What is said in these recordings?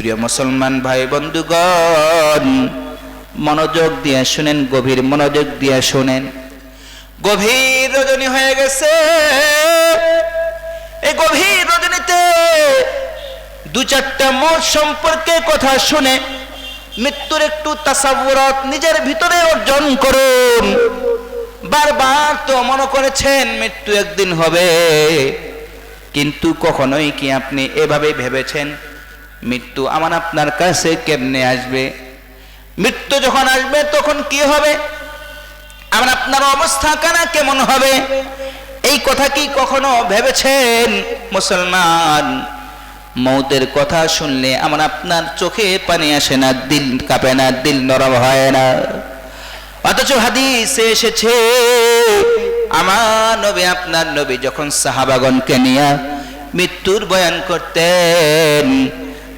প্রিয় মুসলমান ভাই বন্ধুগণ, মনোযোগ দিয়ে শুনেন, গভীর মনোযোগ দিয়ে শুনেন। গভীর রজনী হয়ে গেছে। এই গভীর রজনীতে দু চারটা মোট সম্পর্কে কথা শুনে মৃত্যুর একটু তাসাবুরত নিজের ভিতরে অর্জন করুন। বারবার তো মনে করেছেন, মৃত্যু একদিন হবে। কিন্তু কখনোই কি আপনি এভাবে ভেবেছেন? মৃত্যু আমার আপনার কাছে কেমনে আসবে? মৃত্যু যখন আসবে, তখন কি হবে? আমার আপনার অবস্থা কানা কেমন হবে? এই কথা কি কখনো ভেবেছেন মুসলমান? মৌতের কথা শুনলে আমার আপনার চোখে পানি আসে না, দিল কাঁপে না, দিল নরম হয় না। অথচ হাদিসে এসেছে, আমার নবী, আপনার নবী যখন সাহাবাগনকে নিয়ে মৃত্যুর বয়ান করতেন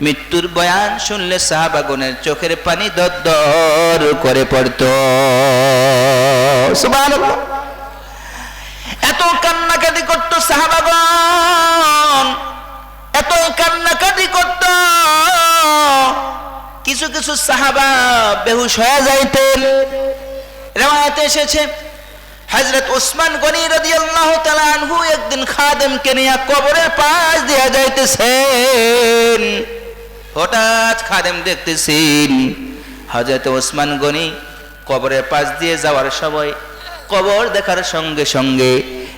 মৃত্যুর বয়ান শুনলে সাহাবাগনের চোখের পানি দর করে পড়ত। এত কান্নাকাটি করতো সাহাবাগন এত কান্নাকাটি করত। কিছু কিছু সাহাবা বেহুশ হয়ে যাইতেন। রেওয়ায়তে এসেছে, হযরত ওসমান গনি তাআলা আনহু একদিন খাদেমকে নিয়ে কবরের পাশ দিয়ে যাইতেছেন। হঠাৎ খাদেম দেখতেছেন, হযরত ওসমান গনি কবরের পাশ দিয়ে যাওয়ার সময় কবর দেখার সঙ্গে সঙ্গে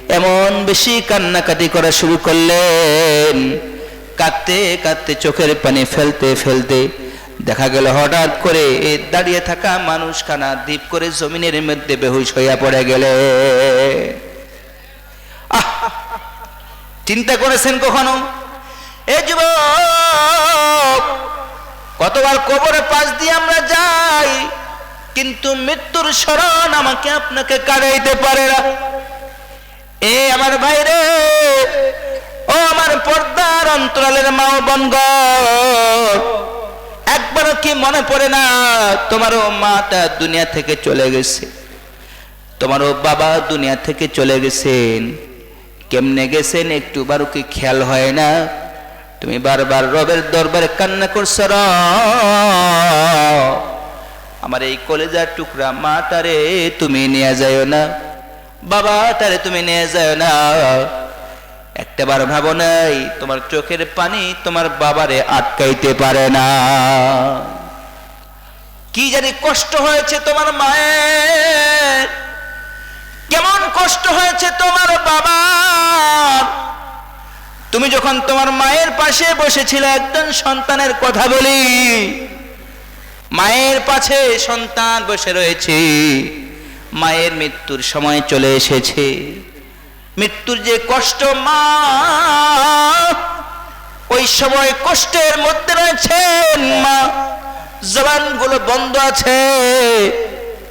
এমন বেশি কান্নাকাটি করা শুরু করলেন কাঁদতে কাঁদতে চোখের পানি ফেলতে ফেলতে দেখা গেল হঠাৎ করে দাঁড়িয়ে থাকা মানুষ খানা দ্বীপ করে জমিনের মধ্যে বেহুশ হইয়া পড়ে গেলে! চিন্তা করেছেন কখনো এ যুবক কতবার কবরের পাশ দিয়ে আমরা যাই, কিন্তু মৃত্যুর স্মরণ আমাকে আপনাকে কাটাইতে পারে না। এ আমার ভাইরে, ও আমার পর্দার অন্তরালের মা ও বনগণ, একবারও কি মনে পড়ে না তোমারও মাটা দুনিয়া থেকে চলে গেছে। তোমারও বাবা দুনিয়া থেকে চলে গেছেন। কেমনে গেছেন একটু বারো কি খেয়াল হয় না? তুমি বারবার রবের দরবারে কান্না করছ আমার এই কলেজার টুকরা মাটারে তুমি নিয়ে যাও না, বাবাটারে তুমি নিয়ে যাও না। একটাবার ভাবো নাই, তোমার চোখের পানি তোমার বাবারে আটকাইতে পারে না। কি জানি কষ্ট হয়েছে তোমার মায়ের, কেমন কষ্ট হয়েছে তোমার বাবা তুমি যখন তোমার মায়ের পাশে বসেছিলে, একজন সন্তানের কথা বলি। মায়ের পাশে সন্তান বসে রয়েছে। মায়ের মৃত্যুর সময় চলে এসেছে। মৃত্যুর যে কষ্ট, মা, ওই সময় কষ্টের মধ্যে রয়েছেন, মা। জবানগুলো বন্ধ আছে,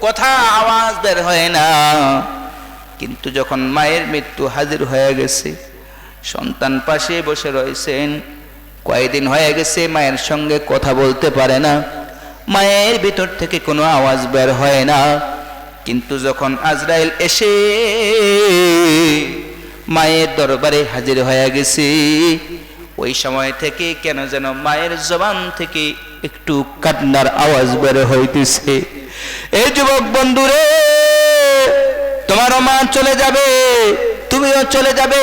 কথা আওয়াজ বের হয় না। কিন্তু যখন মায়ের মৃত্যু হাজির হয়ে গেছে সন্তান পাশে বসে রয়েছেন। কয়েকদিন হয়ে গেছে, মায়ের সঙ্গে কথা বলতে পারে না। মায়ের ভিতর থেকে কোনো আওয়াজ বের হয় না। কিন্তু যখন আজরাইল এসে মায়ের দরবারে হাজির হয়ে গেছে, ওই সময় থেকে কেন যেন মায়ের জবান থেকে একটু কান্নার আওয়াজ বের হইতেছে। এই যুবক বন্ধুরে, তোমারও মা চলে যাবে, তুমিও চলে যাবে।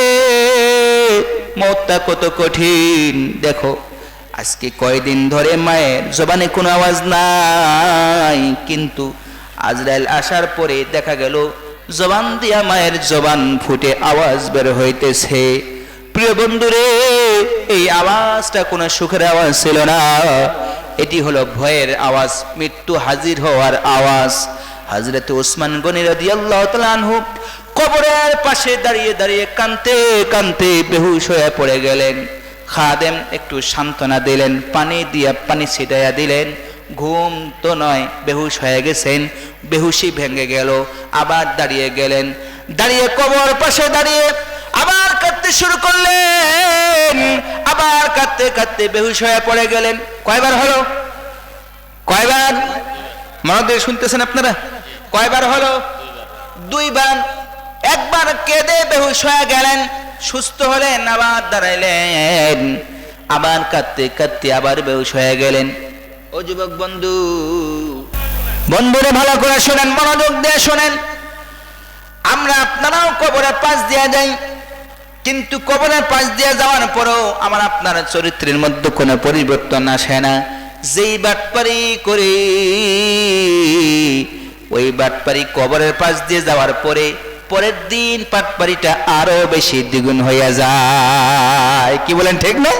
মতটা কত কঠিন। দেখো, আজকে কয়দিন ধরে মায়ের জবানে কোনো আওয়াজ নাই, কিন্তু আজরাইল আসার পরে দেখা গেল, জবান দিয়া মায়ের জবান ফুটে আওয়াজ বের হইতেছে। প্রিয় বন্ধুরে, এই আওয়াজটা কোনো সুখের আওয়াজ ছিল না। এটি হলো ভয়ের আওয়াজ, মৃত্যু হাজির হওয়ার আওয়াজ। হাজরত ওসমান গনি রাদিয়াল্লাহু তাআলা আনহু কবরের পাশে দাঁড়িয়ে দাঁড়িয়ে কানতে কানতে বেহুশ হয়ে পড়ে গেলেন। খাদেম একটু সান্ত্বনা দিলেন, পানি দিয়া পানি ছিটাইয়া দিলেন। ঘুম তো নয়, বেহুশ হয়ে গেছেন, বেহুশি ভেঙে গেল, আবার দাঁড়িয়ে গেলেন। দাঁড়িয়ে কবর পাশে দাঁড়িয়ে আবার কাঁদতে শুরু করলেন, আবার কাঁদতে কাঁদতে বেহুশ হয়ে পড়ে গেলেন। কয়বার হলো? কয়বার? মনে দিয়ে শুনতেছেন আপনারা? কয়বার হলো? দুইবার। একবার কেঁদে বেহুশ হয়ে গেলেন, সুস্থ হলেন আবার দাঁড়াইলেন। আবার কাঁদতে কাঁদতে আবার বেউস হয়ে গেলেন। ও যুবক বন্ধু, বন্ধুরে ভালো করে শোনেন, মনোযোগ দিয়ে শোনেন। আমরা আপনারাও কবরের পাশ দিয়ে যাই, কিন্তু কবরের পাশ দিয়ে যাওয়ার পরেও আমার আপনার চরিত্রের মধ্যে কোনো পরিবর্তন আসে না। যেই বাটপারি করে, ওই বাটপারি কবরের পাশ দিয়ে যাওয়ার পরে পরের দিন পাটপারিটা আরও বেশি দ্বিগুণ হইয়া যায়। কি বলেন, ঠিক না?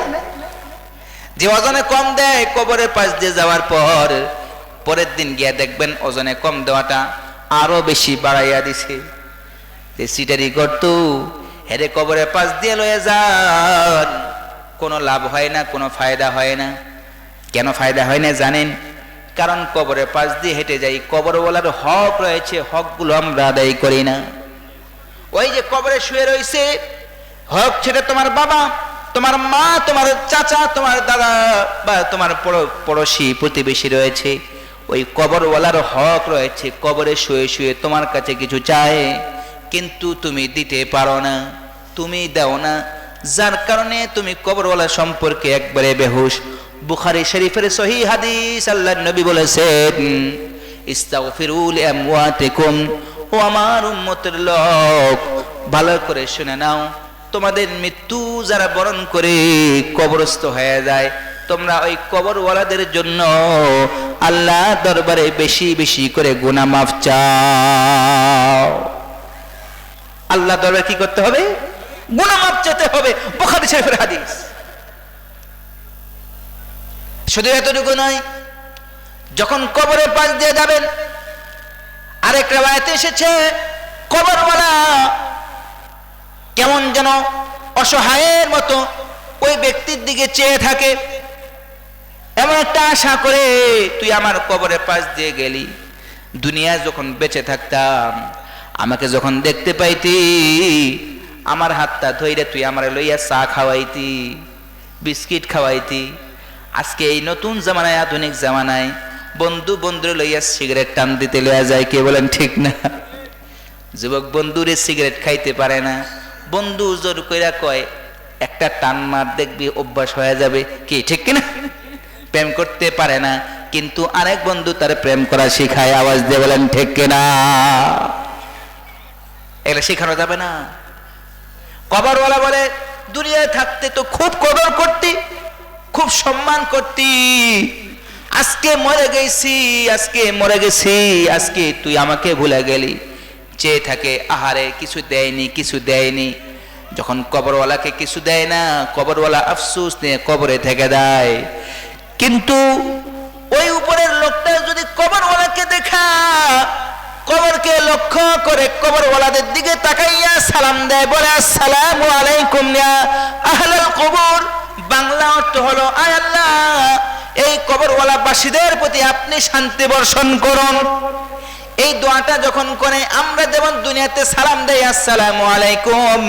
যে ওজনে কম দেয়, কবরের পাশ দিয়ে যাওয়ার পর পরের দিন গিয়া দেখবেন ওজনে কম দেওয়াটা আরও বেশি বাড়াইয়া দিছে। যে সিটারি করতো হেরে কবরের পাশ দিয়ে লয়ে যান। কোনো লাভ হয় না, কোনো ফায়দা হয় না। কেন ফায়দা হয় না জানেন? কারণ কবরের পাশ দিয়ে হেঁটে যাই, কবরওয়ালার হক রয়েছে, হকগুলো আমরা আদায় করি না। ওই যে কবরে শুয়ে রয়েছে হক সেটা তোমার বাবা, তোমার মা, তোমার চাচা, তোমার দাদা বা তোমার পড়ো- পড়োশি, প্রতিবেশী রয়েছে। ওই কবরওয়ালার হক রয়েছে, কবরে শুয়ে শুয়ে তোমার কাছে কিছু চায়, কিন্তু তুমি দিতে পারো না, তুমি দাও না। যার কারণে তুমি কবরওয়ালা সম্পর্কে একবারে বেহুশ। বুখারি শরীফের সহি হাদিস আল্লাহ নবী বলেছেন ইস্তাগফিরুল আমওয়াতিকুম। ও আমার উম্মতের লোক, ভালো করে শুনে নাও। তোমাদের মৃত্যু যারা বরণ করে কবরস্থ হয়ে যায়, তোমরা ওই কবরওয়ালাদের জন্য আল্লাহ দরবারে বেশি বেশি করে গুনাহ মাফ চাও। আল্লাহ দরবারে কি করতে হবে? গুনাহ মাফ চাইতে হবে। বুখারী শরীফের হাদিস। শুধু এতটুকু নয়, যখন কবরে পাশ দিয়ে যাবেন আরেক রেওয়ায়তে এসেছে, কবরওয়ালা। কেমন যেন অসহায়ের মতো ওই ব্যক্তির দিকে চেয়ে থাকে। এমন একটা আশা করে, তুই আমার কবরের পাশ দিয়ে গেলি। দুনিয়ায় যখন বেঁচে থাকতাম, আমাকে যখন দেখতে পাইতি, আমার হাতটা ধইরে তুই আমার লইয়া চা খাওয়াইতি, বিস্কিট খাওয়াইতি। আজকে এই নতুন জামানায়, আধুনিক জামানায় বন্ধু বন্ধুরে লইয়া সিগারেট টান দিতে লইয়া যায়, কে বলেন ঠিক না? যুবক বন্ধুরে সিগারেট খাইতে পারে না। বন্ধু জোর কইরা কয়, একটা টান মার দেখবি অভ্যাস হয়ে যাবে। কি, ঠিক কিনা? প্রেম করতে পারে না, কিন্তু আরেক বন্ধু তার প্রেম করা শিখায়, আওয়াজ দিয়ে বলেন, ঠিক কিনা? এটা শেখানো যাবে না। কবরওয়ালা বলে, দুনিয়ায় থাকতে তো খুব কদর করতি, খুব সম্মান করতি। আজকে মরে গেছি, আজকে মরে গেছি, আজকে তুই আমাকে ভুলে গেলি। চেয়ে থাকে, আহারে, কিছু দেয়নি কিছু দেয়নি। যখন কবরওয়ালাকে কিছু দেয় না, কবরওয়ালা আফসুস নিয়ে কবরে থেকে দেয়। কিন্তু ওই উপরের লোকটা যদি কবরওয়ালাকে দেখা, কবরকে লক্ষ্য করে কবরওয়ালাদের দিকে তাকাইয়া সালাম দেয়, বলে, আসসালামু আলাইকুম ইয়া আহলাল কবর। বাংলা অর্থ হলো, আয় আল্লাহ এই কবরওয়ালা প্রতি আপনি শান্তি বর্ষণ করুন। এই দোয়াটা যখন করে, আমরা যেমন দুনিয়াতে সালাম দেই, আসসালামু আলাইকুম।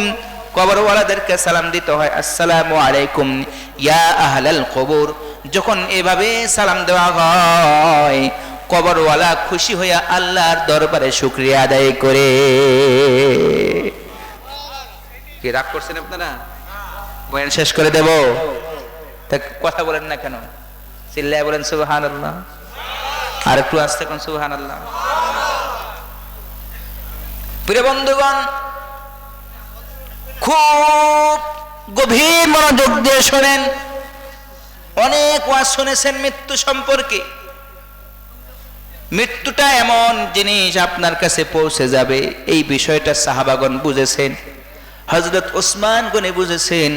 কবরওয়ালাদেরকে সালাম দিতে হয়, আসসালামু আলাইকুম। ইয়া আহলাল কবর। যখন এভাবে সালাম দেওয়া হয়, কবরওয়ালা খুশি হইয়া আল্লাহর দরবারে শুক্রিয়া আদায় করে। কি রাগ করছেন আপনারা? বয়ান শেষ করে দেব? তা কথা বলেন না কেন? চিল্লায় বলেন সুবহান আল্লাহ আর একটু আসতে কোন সুবহান আল্লাহ প্রিয় বন্ধুগণ, খুব গভীর মনোযোগ দিয়ে শোনেন। অনেক ওয়াজ শুনেছেন মৃত্যু সম্পর্কে। মৃত্যুটা এমন জিনিস আপনার কাছে পৌঁছে যাবে। এই বিষয়টা সাহাবাগন বুঝেছেন হজরত ওসমান গনি বুঝেছেন।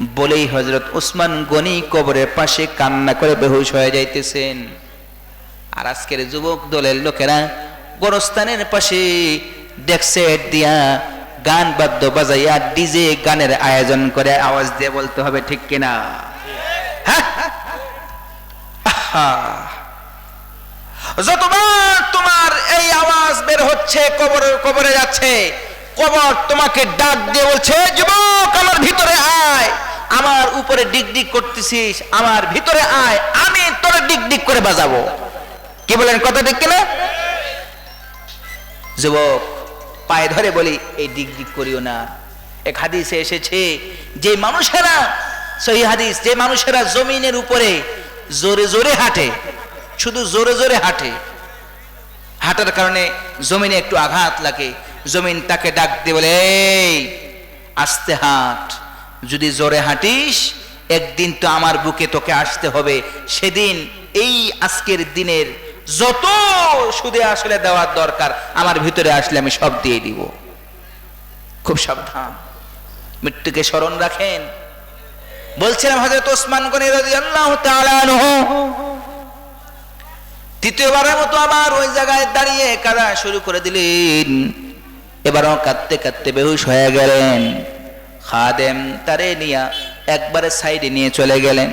বলেই হজরত ওসমান গনি কবরের পাশে কান্না করে বেহুশ হয়ে যাইতেছেন। আর আজকের যুবক দলের লোকেরা গোরস্থানের পাশে ডেক্সেট দিয়া গান বাদ্য বাজাইয়া ডিজে গানের আয়োজন করে আওয়াজ দিয়ে বলতে হবে, ঠিক কিনা? হ্যাঁ। যতবার তোমার এই আওয়াজ বের হচ্ছে, কবর, কবরে যাচ্ছে কবর তোমাকে ডাক দিয়ে বলছে, যুবক, আমার ভিতরে আয়। আমার উপরে ডিগ ডিগ করতেছিস, আমার ভিতরে আয়। আমি তোর ডিগ ডিগ করে বাজাবো। কি বলেন কথা ঠিক কিনা? যুবক, পায়ে ধরে বলি, এই ডিগ ডিগ করিও না। এক হাদিসে এসেছে, যে মানুষেরা, সহি হাদিস, যে মানুষেরা জমিনের উপরে জোরে জোরে হাঁটে, শুধু জোরে জোরে হাঁটে, হাঁটার কারণে জমিনে একটু আঘাত লাগে। জমিন তাকে ডাক দিয়ে বলে আস্তে হাঁট। যদি জোরে হাঁটিস, একদিন তো আমার বুকে তোকে আসতে হবে। সেদিন এই আজকের দিনের যত সুদে আসলে দেওয়ার দরকার, আমার ভিতরে আসলে আমি সব দিয়ে দিব। খুব সাবধান। মৃত্যুকে স্মরণ রাখেন। বলছিলাম হজরত ওসমান গনি রাদিয়াল্লাহু তাআলা আনহু। তৃতীয়বারের মতো আবার ওই জায়গায় দাঁড়িয়ে কাঁদা শুরু করে দিলেন। এবারও কাঁদতে কাঁদতে বেহুশ হয়ে গেলেন। খাদেম তারে নিয়া একবারে সাইডে নিয়ে চলে গেলেন।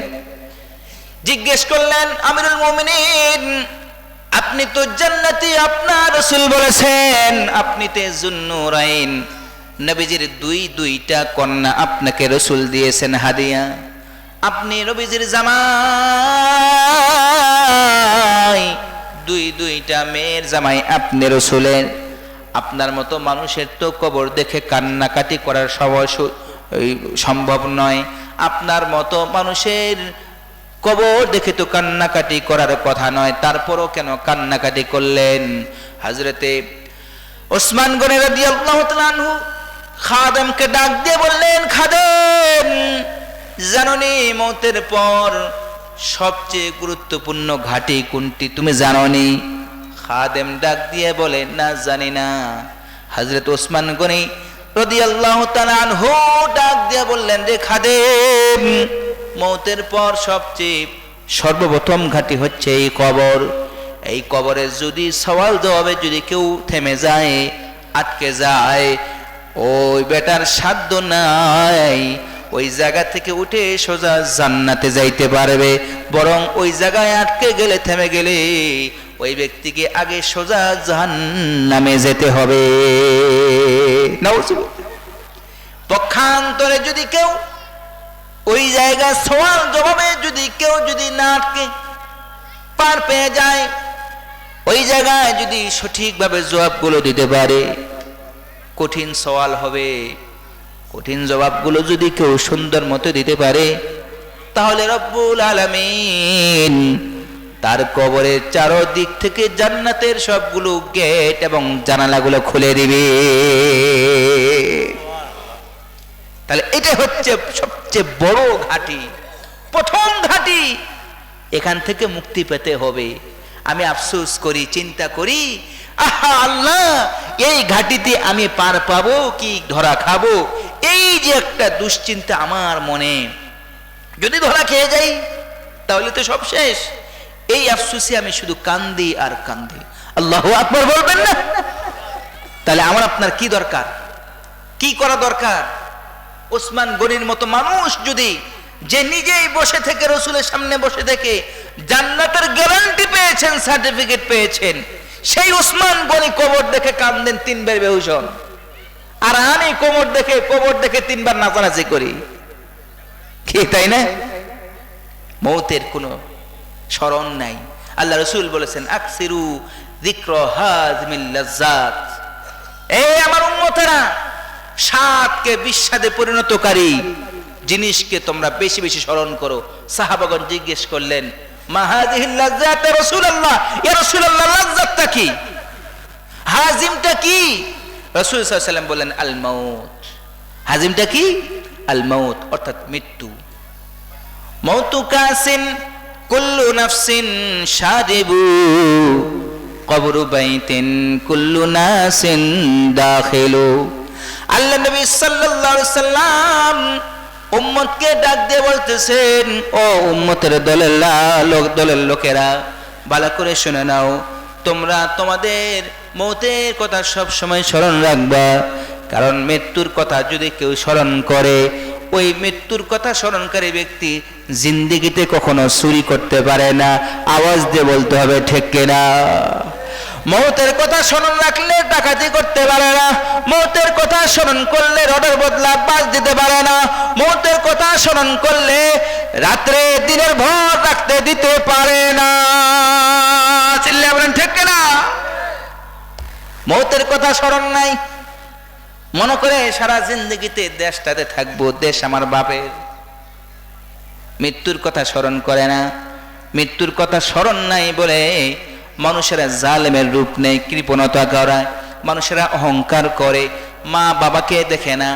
জিজ্ঞেস করলেন, আমিরুল মুমিনিন, আপনি তো জান্নাতি, আপনার রসুল বলেছেন, আপনি তে জুন্নুরাইন, নবীজির দুই দুইটা কন্যা আপনাকে রসুল দিয়েছেন হাদিয়া। আপনি নবীজির জামাই, দুই দুইটা মেয়ের জামাই আপনি রসুলের। আপনার মতো মানুষের তো কবর দেখে কান্নাকাটি করার সময় সম্ভব নয়। আপনার মতো মানুষের কবর দেখে তো কান্নাকাটি করার কথা নয়। তারপরও কেন কান্নাকাটি করলেন? হাজরতে ওসমান গনে রাদিয়াল্লাহু তাআলা আনহু খাদেমকে ডাক দিয়ে বললেন, খাদেম, জাননি মতের পর সবচেয়ে গুরুত্বপূর্ণ ঘাটি কোনটি? তুমি জাননি? খাদেম ডাক দিয়ে বলে, না, জানি না। হজরত ওসমান গনি রাদিয়াল্লাহু তাআলা আনহু ডাক দিয়ে বললেন, রে খাদেম, মৌতের পর সবচেয়ে সর্বপ্রথম ঘাটি হচ্ছে এই কবর। এই কবরে যদি সওয়াল জবাবে যদি কেউ থেমে যায়, আটকে যায়, ওই বেটার সাধ্য নাই। ওই জায়গা থেকে উঠে সোজা জান্নাতে যাইতে পারবে। বরং ওই জায়গায় আটকে গেলে, থেমে গেলে ওই ব্যক্তিকে আগে সোজা জাহান্নামে যেতে হবে। পক্ষান্তরে যদি কেউ ওই জায়গা সওয়াল জবাবে যদি কেউ যদি না আটকে, পার পেয়ে যায়, ওই জায়গায় যদি সঠিকভাবে জবাবগুলো দিতে পারে, কঠিন সওয়াল হবে কঠিন জবাবগুলো যদি কেউ সুন্দর মতো দিতে পারে, তাহলে রব্বুল আলামিন তার কবরের চারদিক থেকে জান্নাতের সবগুলো গেট এবং জানালাগুলো খুলে দিবে। তাহলে এটা হচ্ছে সবচেয়ে বড় ঘাটি, প্রথম ঘাটি। এখান থেকে মুক্তি পেতে হবে। আমি আফসোস করি, চিন্তা করি, আহা আল্লাহ, এই ঘাটিতে আমি পার পাবো কি ধরা খাব? এই যে একটা দুশ্চিন্তা আমার মনে। যদি ধরা খেয়ে যাই, তাহলে তো সব শেষ। এই আফসোসে আমি শুধু কান্দি আর কান্দি। আল্লাহ আকবর বলবেন না? তাহলে আমার আপনার কি দরকার? কি করা দরকার? ওসমান গনির মতো মানুষ যদি যে নিজেই বসে থেকে রসুলের সামনে বসে থেকে জান্নাতের গ্যারান্টি পেয়েছেন সার্টিফিকেট পেয়েছেন, সেই ওসমান গনি কবর দেখে কান্দেন, তিনবার বেহুশ হন। আর আমি কোমর দেখে কবর দেখে তিনবার নাচানাচি করি। কি, তাই না? মৌতের কোনো স্মরণ নাই। আল্লাহ রসুল বলেছেন, আকসিরু এই আমার উম্মতেরা, সাতকে পরিণতকারী জিনিসকে তোমরা বেশি বেশি স্মরণ করো। জিজ্ঞেস করলেন মাহাদিহিল লাজ্জাত রাসূলুল্লাহ? কি? হাজিমটা কি? রাসূল বললেন, আল মাউত। হাজিমটা কি? আল মাউত, অর্থাৎ মৃত্যু। মৌতু কাসিন কুল্লু নাফসিন শারিবু কবরু বাইতিন কুল্লু নাসিন দাখিলু। আল্লাহ নবী সাল্লাল্লাহু সাল্লাম উম্মতকে ডাক দিয়ে বলতেছেন, ও উম্মতের দলের লোক, দলের লোকেরা, ভালো করে শুনে নাও। তোমরা তোমাদের মৌতের কথা সব সময় স্মরণ রাখবা। কারণ মৃত্যুর কথা যদি কেউ স্মরণ করে, ওই মৃত্যুর কথা স্মরণকারী ব্যক্তি জিন্দিগিতে কখনো চুরি করতে পারে না। আওয়াজ দিয়ে বলতে হবে, ঠিক কিনা? মৌতের কথা স্মরণ রাখলে ডাকাতি করতে পারে না। মৌতের কথা স্মরণ করলে রডের বদলা বাস দিতে পারে না। মৌতের কথা স্মরণ করলে রাত্রে দিনের ভর রাখতে দিতে পারে না। চিল্লে বলেন, ঠিক কিনা? মৌতের কথা স্মরণ নাই। মনে করে সারা জিন্দগিতে দেশটাতে থাকব, দেশ আমার বাপের। মৃত্যুর কথা স্মরণ করে না। মৃত্যুর কথা স্মরণ নাই বলে মানুষেরা জালেমের রূপ নেয়, কৃপণতা করায়, মানুষেরা অহংকার করে, মা বাবাকে দেখে না।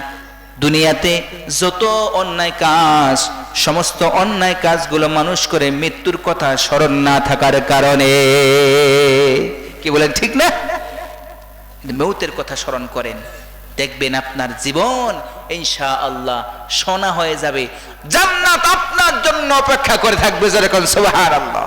দুনিয়াতে যত অন্যায় কাজ, সমস্ত অন্যায় কাজগুলো মানুষ করে মৃত্যুর কথা স্মরণ না থাকার কারণে। কি বলেন, ঠিক না? মৌতের কথা স্মরণ করেন। দেখবেন আপনার জীবন ইনশা আল্লাহ সোনা হয়ে যাবে। জান্নাত আপনার জন্য অপেক্ষা করে থাকবে যেরকম সুবহানাল্লাহ।